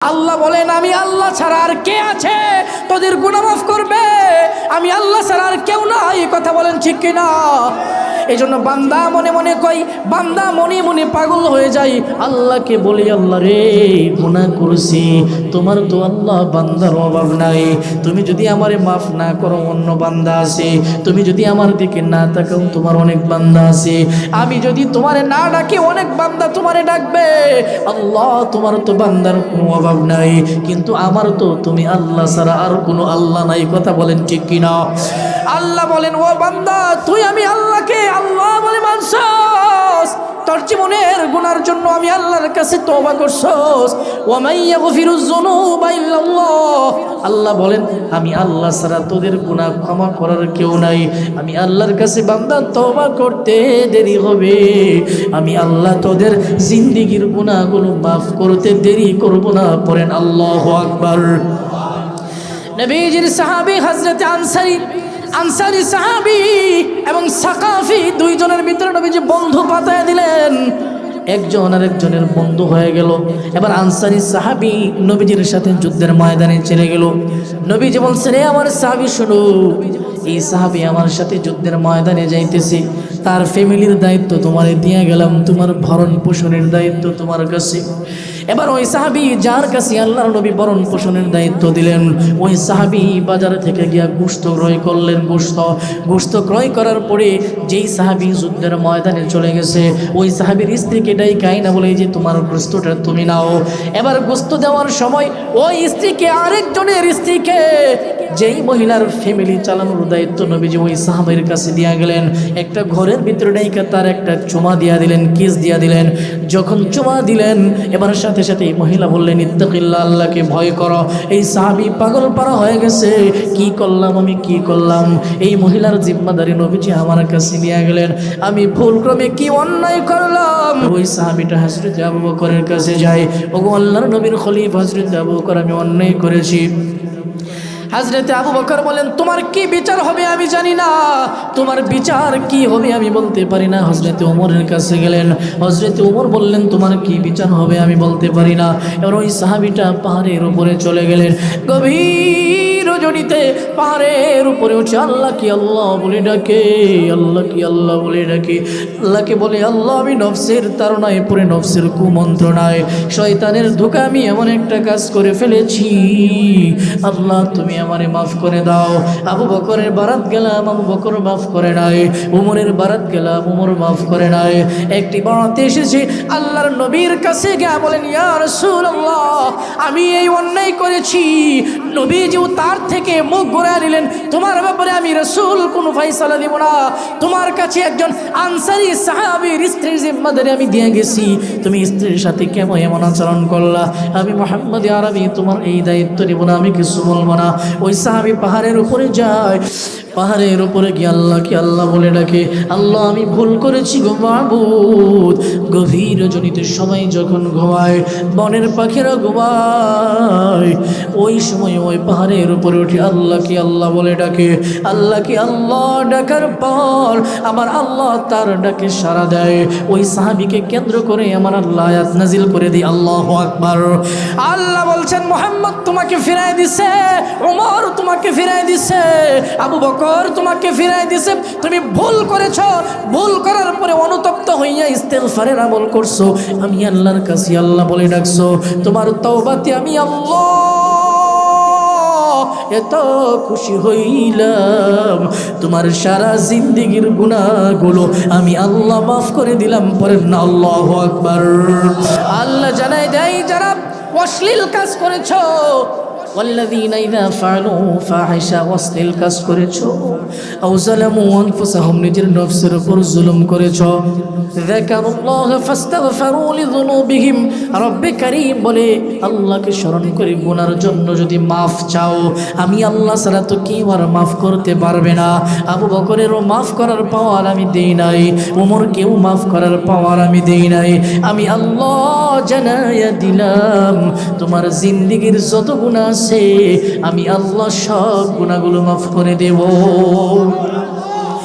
আল্লাহ বলেন, আমি আল্লাহ ছাড়া আর কে আছে? তোদের গুনাহ মাফ করবে? আমি আল্লাহ ছাড়া আর কেউ না এই কথা বলেন, ঠিক কিনা? এই জন্য বান্দা মনে মনে কই, বান্দা মনে মনে পাগল হয়ে যাই আল্লাহকে বলি, আল্লাহ রে, গুনাহ করছি। তোমার তো আল্লাহ বান্দার অভাব নাই। তুমি যদি আমারে মাফ না করো, অন্য বান্দা আছে। তুমি যদি আমার দিকে না তাকাও, তোমার অনেক বান্দা আছে। আমি যদি তোমারে না ডাকি, অনেক বান্দা তোমারে ডাকবে। আল্লাহ, তোমার তো বান্দার কোনো অভাব নাই। কিন্তু আমার তো তুমি আল্লাহ ছাড়া আর কোনো আল্লাহ নাই, কথা বলেন ঠিক কিনা? আল্লাহ বলেন, ও বান্দা, তুই আমি আল্লাহকে আল্লাহ বলে মানস তার জীবনের গুনার জন্য আমি আল্লাহর কাছে তোবা করছস। ওয়া মাইয়া যুনুবা ইল্লাল্লাহ। আল্লাহ বলেন, আমি আল্লাহ ছাড়া তোদের গুণা ক্ষমা করার কেউ নাই। আমি আল্লাহর কাছে বান্দা, তওবা করতে দেরি হবে। আমি আল্লাহ তোদের জিন্দিগির গুনাহগুলো মাফ করতে দেরি করব না। পড়েন, আল্লাহু আকবার। আনসারী আনসারী সাহাবী এবং সাকাফি দুইজনের ভিতরে নবীজি বন্ধু পাতায় দিলেন। একজন আর একজনের বন্ধু হয়ে গেল। এবার আনসারি সাহাবি নবীজির সাথে যুদ্ধের ময়দানে চলে গেল। নবী বলছেন, এ আমার সাহাবি, শুনু, এই সাহাবি আমার সাথে যুদ্ধের ময়দানে যাইতেছে। তার ফ্যামিলির দায়িত্ব তোমার দিয়ে গেলাম, তোমার ভরণ পোষণের দায়িত্ব তোমার কাছে। এবার ওই সাহাবি যার কাছে আল্লাহর নবী বরণ পোষণের দায়িত্ব দিলেন, ওই সাহাবি বাজার থেকে গিয়া গুস্ত ক্রয় করলেন গোস্ত গুস্ত ক্রয় করার পরে যেই সাহাবি যুদ্ধের ময়দানে চলে গেছে, ওই সাহাবির স্ত্রীকে ডাইকাই না বলে যে তোমার গোস্তটা তুমি নাও। এবার গোস্ত দেওয়ার সময় ওই স্ত্রীকে, আরেকজনের স্ত্রীকে, যেই মহিলার ফ্যামিলি চালানোর দায়িত্ব নবীজি ওই সাহাবের কাছে দিয়া গেলেন। একটা ঘরের ভিতরে তার একটা চুমা দিয়া দিলেন, কিস দিয়া দিলেন। যখন চুমা দিলেন, এবার সাথে সাথে এই মহিলা বললেন, ইত্তাকিল্লা আল্লাহকে ভয় করো। এই সাহাবি পাগল পারা হয়ে গেছে। কি করলাম আমি, কি করলাম? এই মহিলার জিম্মাদারি নবীজি আমার কাছে নিয়ে গেলেন। আমি ভুলক্রমে কি অন্যায় করলাম? ওই সাহাবিটা হাজরত আবু বকরের কাছে যাই ওগো আল্লাহর নবীর খলিফ হাজরত আবু বকর, আমি অন্যায় করেছি। হাজরতে আবু বকর বলেন, তোমার কি বিচার হবে আমি জানি না। তোমার বিচার কি হবে আমি বলতে পারি না। হজরতে ওমরের কাছে গেলেন। হজরতে ওমর বললেন, তোমার কি বিচার হবে আমি বলতে পারি না। এবার ওই সাহাবিটা পাহাড়ের উপরে চলে গেলেন। গভীর রজনীতে পাহাড়ের উপরে উঠে আল্লাহ কি আল্লাহ বলে ডাকে আল্লাহ কি আল্লাহ বলে ডাকে। আল্লাহকে বলে, আল্লাহ, আমি নফসের তারনায় পরে নফসের কুমন্ত্রণায়, শয়তানের ধোকা আমি এমন একটা কাজ করে ফেলেছি। আল্লাহ, তুমি আমারে মাফ করে দাও। আবু বকরের বারাত গেলাম, আবু বকর মাফ করে নাই। উমরের বারাত গেলাম, উমর মাফ করে নাই। একটি বাড়াতে এসেছে, আল্লাহর নবীর কাছে গিয়া বলেন, ইয়া রাসূলুল্লাহ, আমি এই অন্যায় করেছি। নবীজিও তার থেকে মুখ ঘুরায় নিলেন, তোমার ব্যাপারে আমি রসুল, কোনো ফাইসালা দিব না। তোমার কাছে একজন আনসারি সাহাবির স্ত্রীর জিম্মাদারি আমি দিয়ে গেছি। তুমি স্ত্রীর সাথে কেমন এমন আচরণ করলা? আমি মোহাম্মদ আর আমি তোমার এই দায়িত্ব নিব না, আমি কিছু বলব না। ওই সাহাবি পাহাড়ের উপরে যায়। পাহাড়ের উপরে গিয়ে আল্লাহ কি আল্লাহ বলে ডাকে, আল্লাহ, আমি ভুল করেছি গো মাহবুদ গভীর জনিতে সময় যখন ঘুমায়, বনের পাখিরা ঘুমায়, ওই সময় ওই পাহাড়ের উপরে উঠে আল্লাহ কি আল্লাহ বলে ডাকে আল্লাহ কি আল্লাহ ডাকার পর আমার আল্লাহ তার ডাকে সাড়া দেয়। ওই সাহাবিকে কেন্দ্র করে আমার আল্লাহ নাজিল করে দিই, আল্লাহ আকবার। আল্লাহ বলছেন, মোহাম্মদ তোমাকে ফিরাই দিছে তোমাকে ফিরাই দিছে। আবু বকর তোমাকে ফিরাই দিছে। তুমি ভুল করেছ। ভুল করার পরে অনুতপ্ত হইয়া ইস্তেগফারের আমল করছ। আমি আল্লাহর কাছে আল্লাহ বলে ডাকছো, তোমার তওবাতে আমি আল্লাহ এত খুশি হইলাম। তোমার সারা জিন্দিগির গুণাগুলো আমি আল্লাহ মাফ করে দিলাম। পরের না, আল্লাহ আকবার। আল্লাহ জানাই দেয়, যারা অশ্লীল কাজ করেছ والذين إذا فعلوا فاحشة অশ্লীল কাজ করেছো أو ظلموا أنفسهم নিজের নফসের উপর জুলুম করেছো ذكروا الله فاستغفروا لذنوبهم رب كريم বলে আল্লাহকে স্মরণ করে গুনার জন্য যদি মাফ চাও আমি আল্লাহ ছাড়া তো কেউ আর মাফ করতে পারবে না আবু বকরেরও মাফ করার পাওয়ার আমি দেই নাই উমর কেউ মাফ করার পাওয়ার আমি দেই নাই আমি আল্লাহ জানাইয়া দিলাম তোমার জিন্দিগির যত গুণা আছে আমি আল্লাহ সব গুণাগুলো মাফ করে দেব।